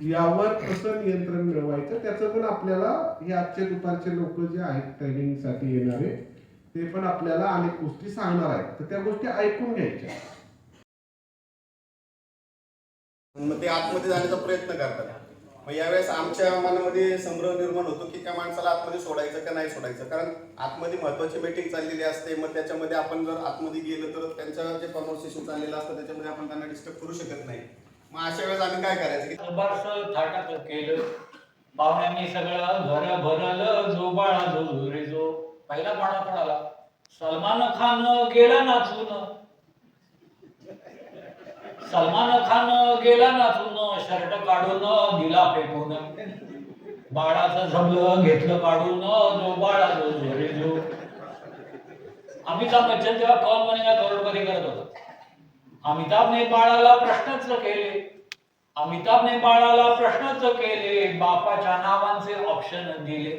यावर कसं नियंत्रण मिळवायचं त्याचं पण आपल्याला हे आजचे दुपारचे लोक जे आहेत ट्रेनिंगसाठी येणारे ते पण आपल्याला अनेक गोष्टी सांगणार आहेत. तर त्या गोष्टी ऐकून घ्यायच्या. मग ते आतमध्ये जाण्याचा प्रयत्न करतात. मग यावेळेस आमच्या मनामध्ये संभ्रम निर्माण होतो की त्या माणसाला आतमध्ये सोडायचं का नाही सोडायचं? कारण आतमध्ये महत्वाची मीटिंग चाललेली असते. मग त्याच्यामध्ये आपण जर आतमध्ये गेलो तर त्यांचं जे कॉन्व्हर्सेशन चाललेलं असतं त्याच्यामध्ये आपण त्यांना डिस्टर्ब करू शकत नाही. मग अशा वेळेस आम्ही काय करायचं की थाटात केलं. पाहुण्यांनी सगळं घर भरलं जो बाळा जो झुरे जो. पहिला पाडा पडाला. सलमान खान गेला नाचून. सलमान खान गेला नाचून शर्ट काढून दिला फेकून. बाळाचं झबलं घेतलं काढून जो बाळा जो. झुरे जो अमिताभ बच्चन तेव्हा कॉल बनेगा करोडपती करत होतो. अमिताभने बाळाला प्रश्नच केले. अमिताभने बाळाला प्रश्नच केले. बापाच्या नावांचे ऑप्शन दिले.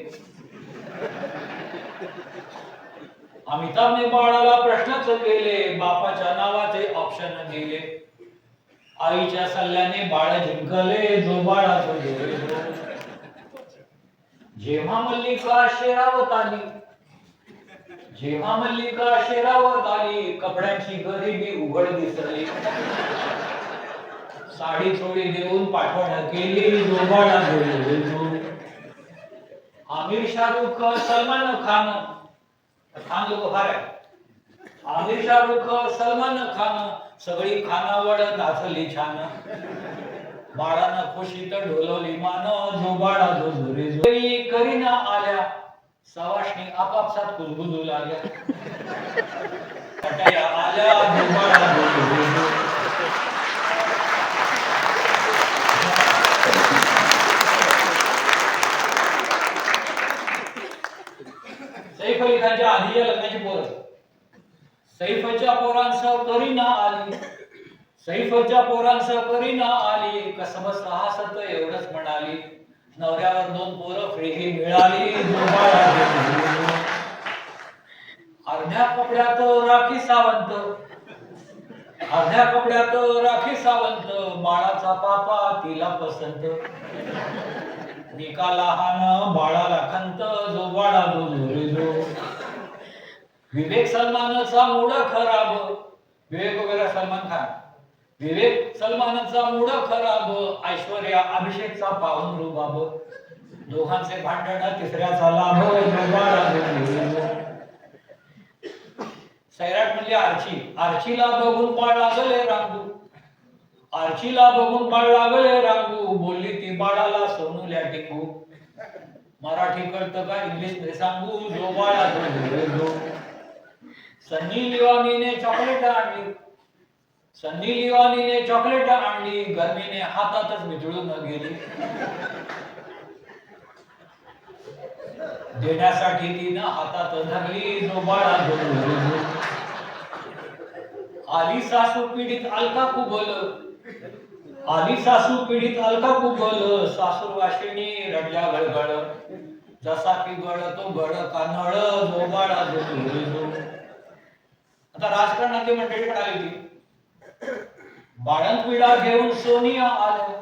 अमिताभने बाळाला प्रश्नच केले. बापाच्या नावाचे ऑप्शन दिले. आईच्या सल्ल्याने बाळ जिंकले जो बाळा जेव्हा मल्लिका शेरावत आली जेव्हा मल्लिका शेरावत आली? कपड्यांची गरिबी उघड दिसली. साडी चोळी देऊन पाठवण केली जोबाळा आमिर शाहरुख सलमान खान. खान लोक फार आहे आमिर शाहरुख सलमान खान. सगळी खानावड नाचली छान. बाळानं खुशी तर ढोलवली मान जो बाळा जो झुरी करीना आल्या. सवाशणी आपापसात कुजबुजू लागल्या. सैफ अली खानच्या आधीच्या लग्नाची पोर. सैफच्या पोरांसह करीना आली. सैफच्या पोरांसह करीना आली. कसम साहसत एवढंच म्हणाली. नवऱ्यावर दोन पोरं फ्री मिळाली अर्ध्या कपड्यात राखी सावंत. अर्ध्या कपड्यात राखी सावंत. बाळाचा पापा तिला पसंत. निका लहान बाळाला खंत जो बाळा जो जो विवेक सलमानचा मूड खराब. विवेक वगैरे सलमान खान. विवेक सलमानचा मूड खराब ऐश्वर्या अभिषेकचा पाहून रुबाब दोघांचे भांडण तिसऱ्याचा लाभ सैराट म्हणजे आर्ची आर्चीला बघून पाळ लागले रांगू. आर्चीला बघून पाळ लागले रांगू बोलली ती बाळाला सोनूल्या टिकू मराठी कळतं का इंग्लिशमध्ये सांगू जो बाळा सनी लिवानीने चॉकलेट आणली. सन्नी लिवानीने चॉकलेट आणली गर्मीने हातातच मिसळून गेली. देण्यासाठी तिनं हातात धरली जोबाळा आली सासू पीडित अलका कुबल. आली सासू पीडित अलका कुबल. सासूर वाशिणी रडल्या गळगळ. जसा की गळ तो गळ कानळ जोबाळा जो आता राजकारणाची मंडळी पण आली होती बाळंतविडा घेऊन सोनिया आल्या.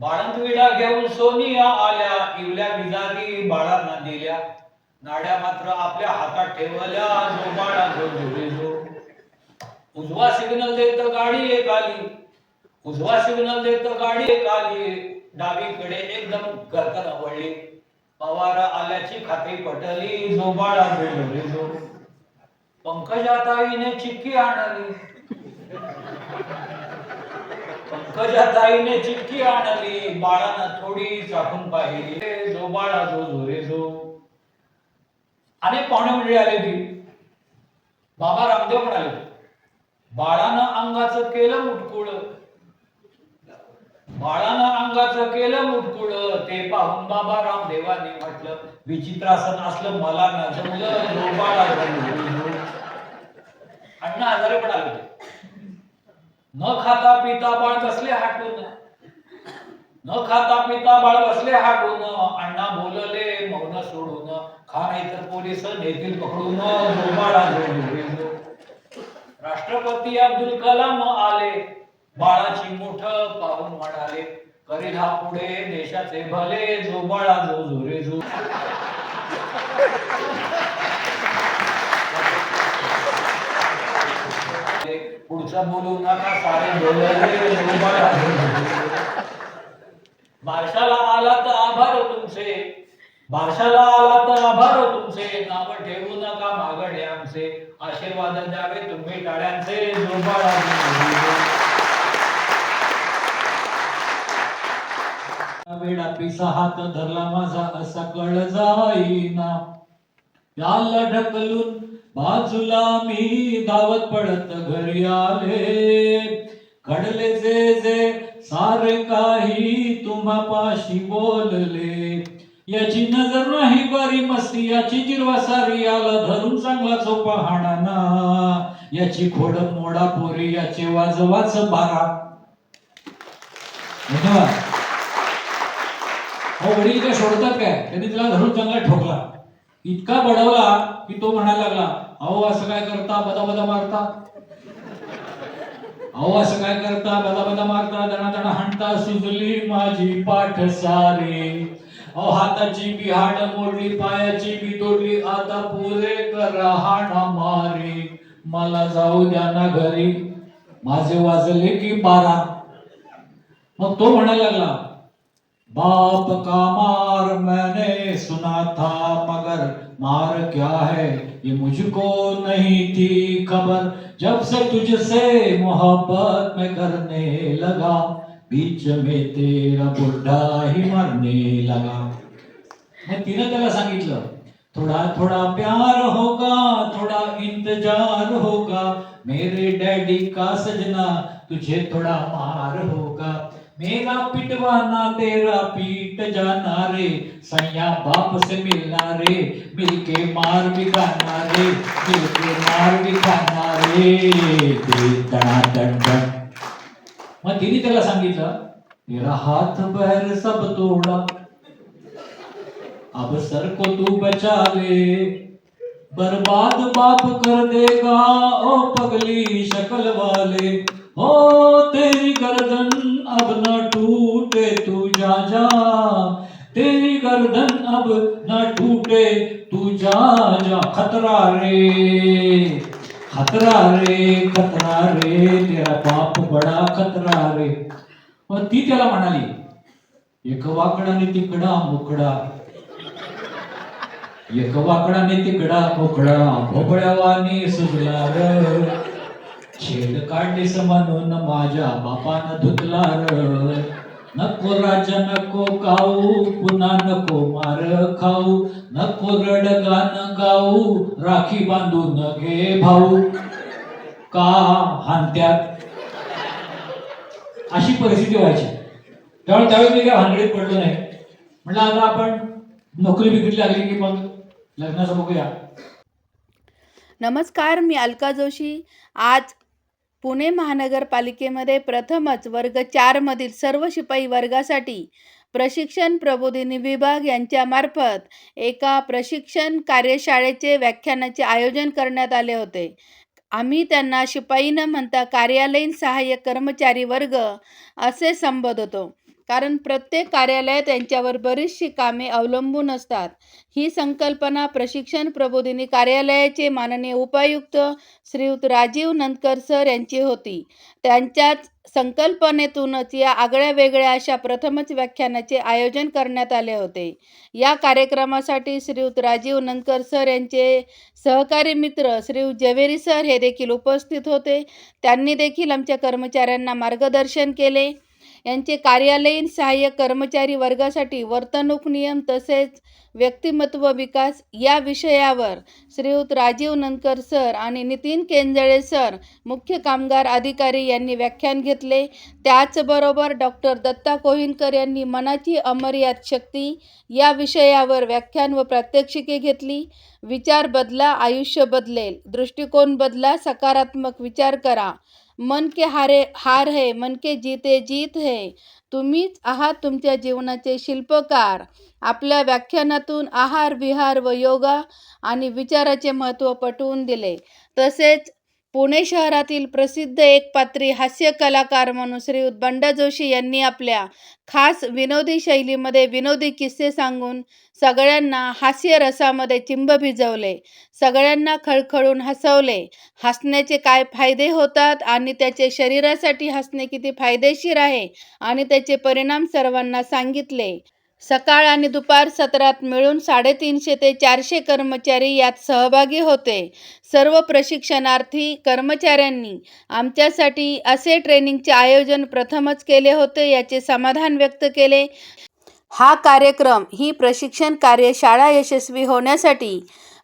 बाळंतविडा घेऊन सोनिया आल्या. इवल्या विजारी बाळांना दिल्या नाड्या मात्र आपल्या हातात ठेवल्या. जो बाळा जो जो. उजवा सिग्नल देत गाडी एक आली. उजवा सिग्नल देत गाडी एक आली. डावीकडे एकदम गर्दन वळली पवार आल्याची खात्री पटली. जो बाळा जो झुरे जो. पंकजाताईने चिक्की आणली. पंकजाताईने चिक्की आणली बाळानं थोडी चाकून पाहिली. जो बाळा जो झोरे जो. अनेक पाहुणे मंडळी आले होती. बाबा रामदेव पण आले बाळानं अंगाचं केलं मुटकुळ. बाळानं अंगाचं केलं मुटकुळ. ते पाहून बाबा रामदेवाने म्हटलं विचित्रासन असलं मला ना जमलं जो बाळा अण्णा हजारे पण आले होते न खाता पिता बाळ कसले हाटून न खाता पिता बाळ बसले हाटून अण्णा बोलले मौन सोडून. खा नाही तर पोलीस नेतील पकडून. राष्ट्रपती अब्दुल कलाम आले. बाळाची मोठ पाहून म्हणाले करील हा पुढे देशाचे भले जो बाळा जो झुरे जो पुढचं बोलू नका सारे बोलले बारशाला आला तर आभार हो तुमचे. बारशाला आला तर आभार हो तुमचे. नाव ठेवू नका मागडे आमचे. आशीर्वाद द्यावे तुम्ही टाळ्यांचे. जोबाळा वेळा पिसा हात धरला माझा असा कळ जाईना याला ढकलून बाजूला मी धावत पडत घरी आले. घडले जे जे सारे काही तुम्हापाशी बोलले. याची नजर नाही बरी मस्ती याची जिरवा सारी याला धरून चांगला चोपा हाणाना. याची खोड मोडा पोरी याचे वाजवाच बारा. धन्यवाद. हो वडील काय सोडतात काय? त्यांनी तिला धरून चांगला ठोकला. इतका बडवला की तो म्हणायला लागला अहो असं काय करता? बदा बदा मारता. अहो असं काय करता? बदा बदा मारता? दणा दणा हाणता? सुजली माझी पाठ सारे अहो हाताची बी हाड मोडली पायाची बी तोडली आता पुरे करा हाणा मारे. मला जाऊ द्या ना घरी. माझे वाजले की बारा. मग तो म्हणायला लागला बाप का मार मैंने सुना था, मगर मार क्या है, ये मुझको नहीं थी खबर। जब से तुझसे मोहब्बत में करने लगा, बीच में तेरा बुढ़ा ही मरने लगा। मग तिनं त्याला सांगितलं, थोडा थोडा प्यार होगा, थोडा इंतज़ार होगा, मेरे डैडी का सजना तुझे थोड़ा मार होगा। मेरा पिटवाना तेरा पीट जाना रे सैया बाप से मिलना रे मिलके मार भी खाना रे मिलके मार भी खाना रे ते दणा मग तिने त्याला सांगितलं तेरा हात बहर सब तोडा अब सर को तू बचा ले बर्बाद बाप कर देगा ओ पगली शकल वाले ओ तेरी खतरा रे खतरा रे खतरा रे तेरा बाप बडा खतरा रे. मग ती त्याला म्हणाली एक वाकडाने तिकडा मुकडा एक वाकडाने तिकडा मुकडा भोपळ्यावाने सुजला र छेद काढलीस म्हणून माझ्या बापानं धुतला र. नको राजा नको काऊ पुन्हा नको मार खाऊ. नको रडगान गाऊ राखी बांधून घे भाऊ. का हानत्यात अशी परिस्थिती व्हायची. त्यामुळे त्यावेळी मी काय भानगडीत पडलो नाही. म्हटलं आता आपण नोकरी बिकरी लागली की मग लग्नाचं बघूया. नमस्कार मी अलका जोशी. आज पुणे महानगरपालिकेमध्ये प्रथमच वर्ग चारमधील सर्व शिपाई वर्गासाठी प्रशिक्षण प्रबोधिनी विभाग यांच्यामार्फत एका प्रशिक्षण कार्यशाळेचे व्याख्यानाचे आयोजन करण्यात आले होते. आम्ही त्यांना शिपाई न म्हणता कार्यालयीन सहाय्यक कर्मचारी वर्ग असे संबोधतो. कारण प्रत्येक कार्यालयात त्यांच्यावर बरीचशी कामे अवलंबून असतात. ही संकल्पना प्रशिक्षण प्रबोधिनी कार्यालयाचे माननीय उपायुक्त श्रीयुत राजीव नंदकर सर यांची होती. त्यांच्याच संकल्पनेतूनच या आगळ्या वेगळ्या अशा प्रथमच व्याख्यानाचे आयोजन करण्यात आले होते. या कार्यक्रमासाठी श्रीयुत राजीव नंदकर सर यांचे सहकारी मित्र श्रीयुत जवेरी सर हे देखील उपस्थित होते. त्यांनी देखील आमच्या कर्मचाऱ्यांना मार्गदर्शन केले. यांचे कार्यालयीन सहाय्यक कर्मचारी वर्गासाठी वर्तणूक नियम तसेच व्यक्तिमत्व विकास या विषयावर श्रीयुत राजीव नंदकर सर आणि नितीन केंजळे सर मुख्य कामगार अधिकारी यांनी व्याख्यान घेतले. त्याचबरोबर डॉक्टर दत्ता कोहिनकर यांनी मनाची अमर्याद शक्ती या विषयावर व्याख्यान व प्रात्यक्षिके घेतली. विचार बदला आयुष्य बदलेल दृष्टिकोन बदला सकारात्मक विचार करा. मन के हारे हार है मन के जीते जीत है. तुम्हीच आहात तुमच्या जीवनाचे शिल्पकार. आपल्या व्याख्यानातून आहार विहार व योगा आणि विचाराचे महत्त्व पटवून दिले. तसेच पुणे शहरातील प्रसिद्ध एकपात्री हास्य कलाकार म्हणून श्री बंडा जोशी यांनी आपल्या खास विनोदी शैलीमध्ये विनोदी किस्से सांगून सगळ्यांना हास्य रसामध्ये चिंब भिजवले. सगळ्यांना खळखळून हसवले. हसण्याचे काय फायदे होतात आणि त्याचे शरीरासाठी हसणे किती फायदेशीर आहे आणि त्याचे परिणाम सर्वांना सांगितले. सकाळ आणि दुपार सत्रात मिळून साडेतीनशे ते चारशे कर्मचारी यात सहभागी होते. सर्व प्रशिक्षणार्थी कर्मचाऱ्यांनी आमच्यासाठी असे ट्रेनिंगचे आयोजन प्रथमच केले होते याचे समाधान व्यक्त केले. हा कार्यक्रम ही प्रशिक्षण कार्यशाळा यशस्वी होण्यासाठी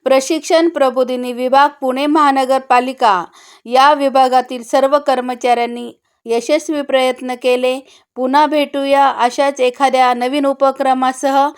प्रशिक्षण प्रबोधिनी विभाग पुणे महानगरपालिका या विभागातील सर्व कर्मचाऱ्यांनी यशस्वी प्रयत्न केले. पुन्हा भेटूया अशाच एखाद्या नवीन उपक्रमासह.